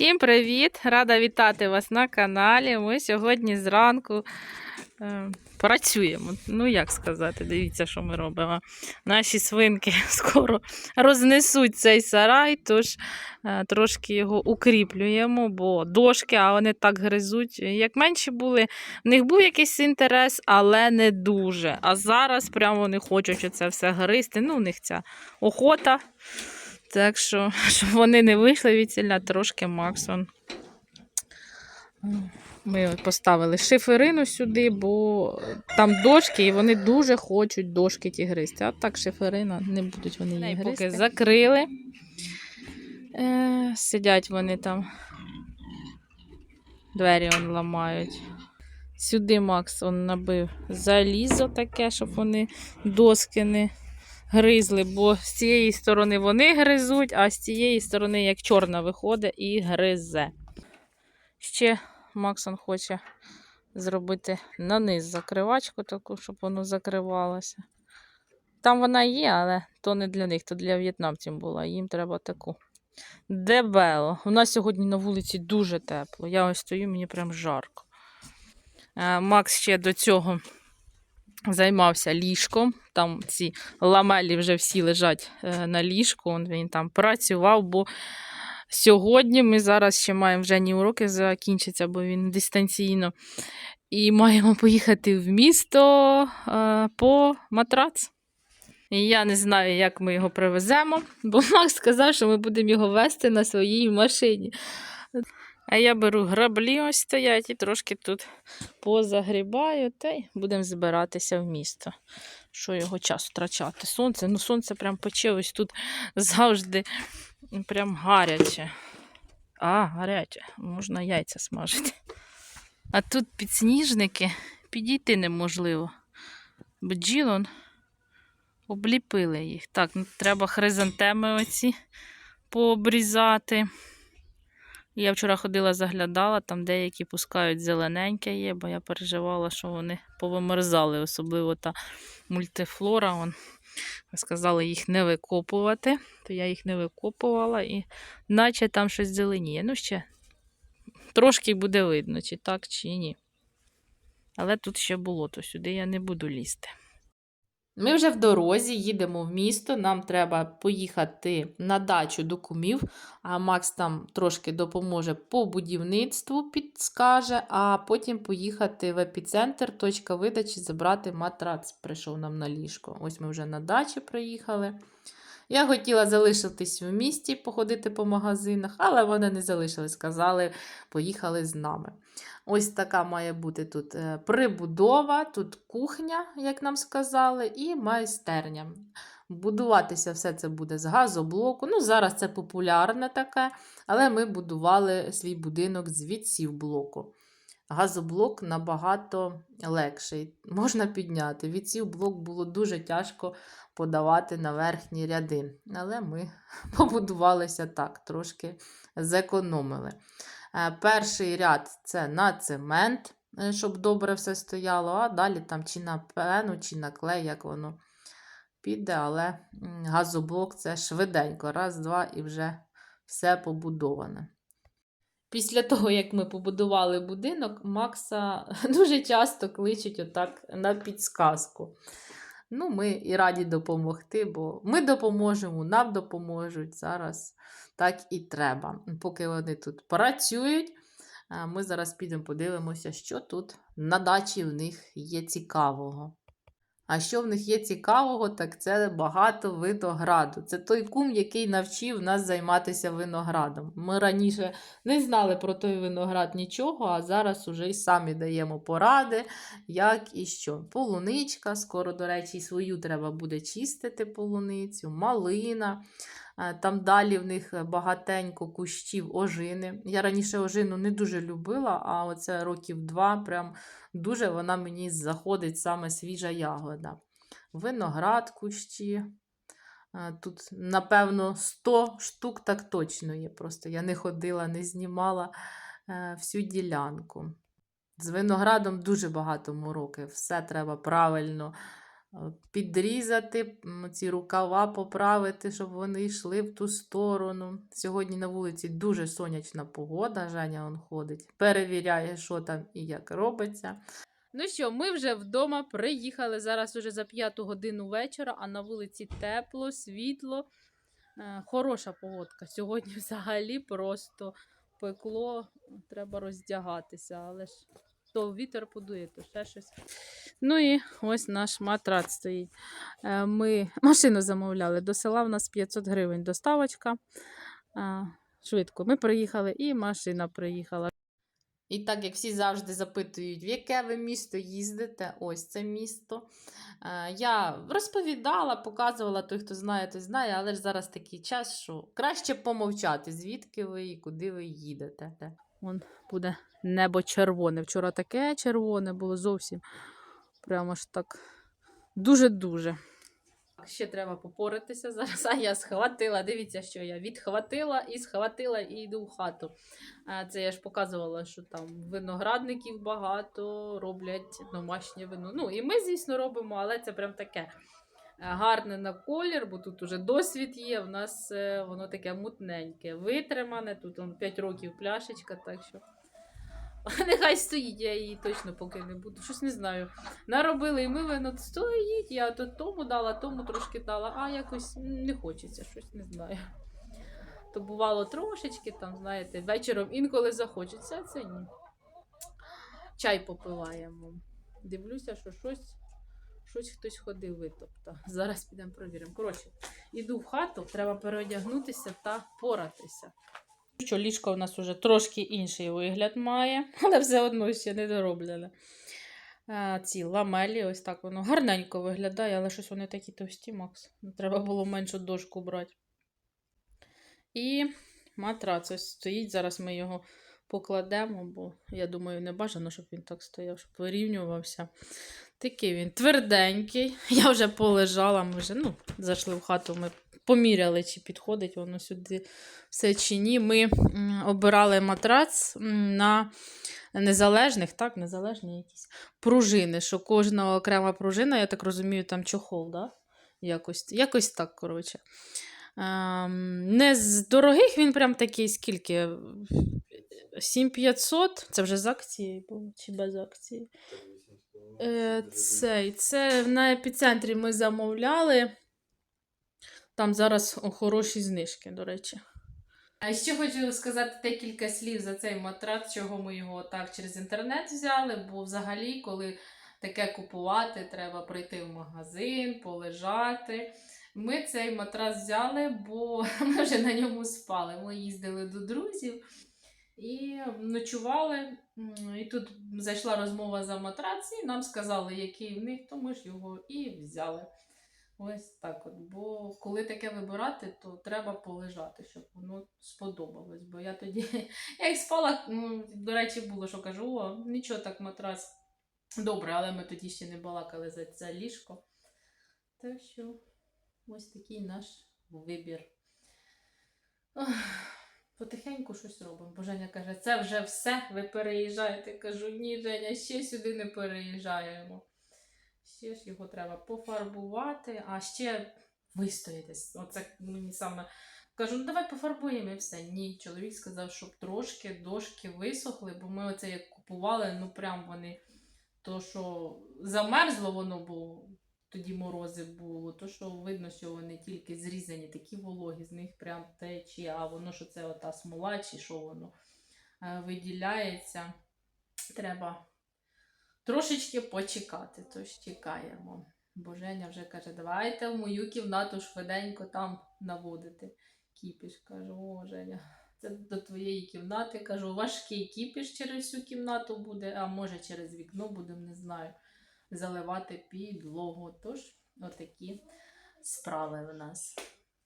Всім привіт! Рада вітати вас на каналі. Ми сьогодні зранку е, працюємо. Ну, як сказати, дивіться, що ми робимо. Наші свинки скоро рознесуть цей сарай, тож е, трошки його укріплюємо, бо дошки, а вони так гризуть. Як менші були, в них був якийсь інтерес, але не дуже. А зараз прямо вони хочуть це все гризти. Ну, у них ця охота. Так що, щоб вони не вийшли від ціля, трошки Максон. Ми поставили шиферину сюди, бо там дошки, і вони дуже хочуть дошки ті гризти. А так шиферина не будуть вони її гризти. Поки закрили. Е, сидять вони там. Двері он ламають. Сюди Макс он набив залізо таке, щоб вони доски не гризли, бо з цієї сторони вони гризуть, а з цієї сторони, як чорна виходить, і гризе. Ще Максон хоче зробити на низ закривачку, таку, щоб воно закривалося. Там вона є, але то не для них, то для в'єтнамців була. Їм треба таку. Дебело. У нас сьогодні на вулиці дуже тепло. Я ось стою, мені прям жарко. Е, Макс ще до цього займався ліжком. Там ці ламелі вже всі лежать е, на ліжку. Він там працював, бо сьогодні ми зараз ще маємо вже ні уроки закінчаться, бо він дистанційно. І маємо поїхати в місто е, по матрац. І я не знаю, як ми його привеземо, бо Макс сказав, що ми будемо його вести на своїй машині. А я беру граблі, ось стоять, і трошки тут позагрібаю, та й будемо збиратися в місто. Що його час втрачати? Сонце, ну сонце прям пече, ось тут завжди прям гаряче. А, гаряче, можна яйця смажити. А тут підсніжники підійти неможливо. Бджілон обліпили їх. Так, ну, треба хризантеми оці пообрізати. Я вчора ходила, заглядала, там деякі пускають зелененьке є, бо я переживала, що вони повимерзали, особливо та мультифлора. Вон. Сказали їх не викопувати, то я їх не викопувала і наче там щось зеленіє. Ну, ще трошки буде видно, чи так, чи ні. Але тут ще було, то сюди я не буду лізти. Ми вже в дорозі, їдемо в місто. Нам треба поїхати на дачу до кумів, а Макс там трошки допоможе по будівництву, підскаже, а потім поїхати в епіцентр, точка видачі, забрати матрац. Прийшов нам на ліжко. Ось ми вже на дачі приїхали. Я хотіла залишитись в місті, походити по магазинах, але вони не залишили, сказали, поїхали з нами. Ось така має бути тут е, прибудова, тут кухня, як нам сказали, і майстерня. Будуватися все це буде з газоблоку. Ну, зараз це популярне таке, але ми будували свій будинок з відсів блоку. Газоблок набагато легший, можна підняти. Відсів блок було дуже тяжко подавати на верхні ряди. Але ми побудувалися так, трошки зекономили. Е, Перший ряд це на цемент, е, щоб добре все стояло, а далі там чи на пену, чи на клей, як воно піде, але газоблок це швиденько. Раз, два і вже все побудоване. Після того, як ми побудували будинок, Макса дуже часто кличуть отак на підсказку. Ну, ми і раді допомогти, бо ми допоможемо, нам допоможуть. Зараз так і треба. Поки вони тут працюють, ми зараз підемо подивимося, що тут на дачі в них є цікавого. А що в них є цікавого, так це багато винограду. Це той кум, який навчив нас займатися виноградом. Ми раніше не знали про той виноград нічого, а зараз уже й самі даємо поради, як і що. Полуничка, скоро, до речі, свою треба буде чистити полуницю, малина. Е, Там далі в них багатенько кущів ожини. Я раніше ожину не дуже любила, а оце років два прям дуже вона мені заходить саме свіжа ягода. Виноград кущі. Е, Тут, напевно, 100 штук так точно є. Просто я не ходила, не знімала е, всю ділянку. З виноградом дуже багато мороки. Все треба правильно підрізати ці рукава, поправити, щоб вони йшли в ту сторону. Сьогодні на вулиці дуже сонячна погода. Женя он ходить, перевіряє, що там і як робиться. Ну що, ми вже вдома приїхали. Зараз уже за п'яту годину вечора, а на вулиці тепло, світло. Е, Хороша погодка. Сьогодні взагалі просто пекло, треба роздягатися, але ж то вітер подує, то ще щось. Ну і ось наш матрац стоїть. Е, Ми машину замовляли. До села в нас 500 гривень доставочка. Е, Швидко. Ми приїхали і машина приїхала. І так як всі завжди запитують, в яке ви місто їздите, ось це місто. Е, Я розповідала, показувала, той, хто знає, той знає, але ж зараз такий час, що краще помовчати, звідки ви і куди ви їдете. Вон буде небо червоне. Вчора таке червоне було зовсім. Прямо ж так дуже-дуже. Ще треба попоритися зараз. А я схватила. Дивіться, що я відхватила і схватила і йду в хату. Це я ж показувала, що там виноградників багато роблять домашнє вино. Ну, і ми, звісно, робимо, але це прям таке гарне на колір, бо тут уже досвід є. В нас е, воно таке мутненьке, витримане. Тут он 5 років пляшечка, так що. Нехай стоїть, я її точно поки не буду. Щось не знаю. Наробили і ми вино стоїть, я то тому дала, тому трошки дала, а якось не хочеться, щось не знаю. То бувало трошечки, там, знаєте, вечором інколи захочеться, це ні. Чай попиваємо. Дивлюся, що щось, щось хтось ходив витопта. Зараз підемо перевіримо. Коротше, іду в хату, треба переодягнутися та поратися. Що ліжко у нас уже трошки інший вигляд має, але все одно ще не дороблене. Ці ламелі, ось так воно гарненько виглядає, але щось вони такі товсті, Макс. Треба було меншу дошку брати. І матрац ось стоїть. Зараз ми його покладемо, бо я думаю, не бажано, щоб він так стояв, щоб вирівнювався. Такий він тверденький. Я вже полежала, ми вже ну, зайшли в хату, ми поміряли, чи підходить воно сюди все чи ні. Ми обирали матрац на незалежних, так, незалежні якісь пружини, що кожна окрема пружина, я так розумію, там чохол, да? Якось, якось так, коротше. Ем, не з дорогих він прям такий, скільки? 7500, це вже з акції було, чи без акції? Е, цей, це на епіцентрі ми замовляли. Там зараз хороші знижки, до речі. А ще хочу сказати декілька слів за цей матрац, чого ми його так через інтернет взяли, бо взагалі, коли таке купувати, треба прийти в магазин, полежати. Ми цей матрас взяли, бо ми вже на ньому спали. Ми їздили до друзів і ночували. І тут зайшла розмова за матрац, і нам сказали, який в них, то ми ж його і взяли. Ось так от. Бо коли таке вибирати, то треба полежати, щоб воно сподобалось. Бо я тоді, я як спала, ну, до речі, було, що кажу, о, нічого так матрас добре, але ми тоді ще не балакали за це ліжко. Так що ось такий наш вибір. Ох, потихеньку щось робимо. Бо Женя каже, це вже все, ви переїжджаєте. Кажу, ні, Женя, ще сюди не переїжджаємо. Ще ж його треба пофарбувати, а ще вистоятись. Оце мені саме кажу, ну давай пофарбуємо і все. Ні, чоловік сказав, щоб трошки дошки висохли, бо ми оце як купували, ну прям вони то, що замерзло воно було, тоді морози було, то що видно, що вони тільки зрізані, такі вологі, з них прям течі, а воно що це ота смола, чи що воно е, виділяється. Треба трошечки почекати, тож чекаємо. Бо Женя вже каже, давайте в мою кімнату швиденько там наводити кіпіш. Кажу, о, Женя, це до твоєї кімнати. Кажу, важкий кіпіш через всю кімнату буде, а може через вікно будемо, не знаю, заливати підлогу. Тож, отакі справи в нас.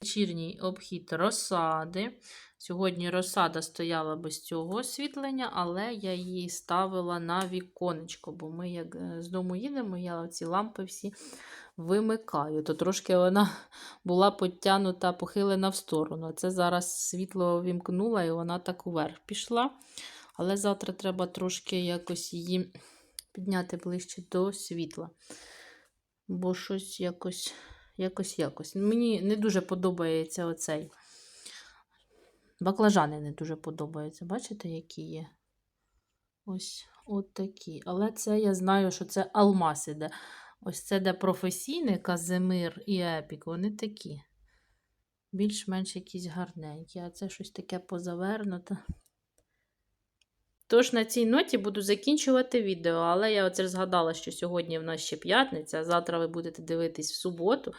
Вечірній обхід розсади. Сьогодні розсада стояла без цього освітлення, але я її ставила на віконечко, бо ми, як е, з дому їдемо, я ці лампи всі вимикаю. То трошки вона була підтягнута, похилена в сторону. Це зараз світло вімкнула і вона так уверх пішла. Але завтра треба трошки якось її підняти ближче до світла. Бо щось якось, якось, якось. Мені не дуже подобається оцей. Баклажани не дуже подобаються. Бачите, які є? Ось от такі. Але це я знаю, що це алмаз іде. Ось це де професійний Казимир і Епік. Вони такі. Більш-менш якісь гарненькі, а це щось таке позавернуте. Тож на цій ноті буду закінчувати відео, але я оце згадала, що сьогодні в нас ще п'ятниця, а завтра ви будете дивитись в суботу.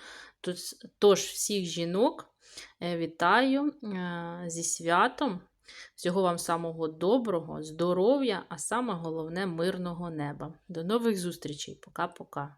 Тож- всіх жінок е, вітаю е, зі святом. Всього вам самого доброго, здоров'я, а саме головне мирного неба. До нових зустрічей. Пока-пока.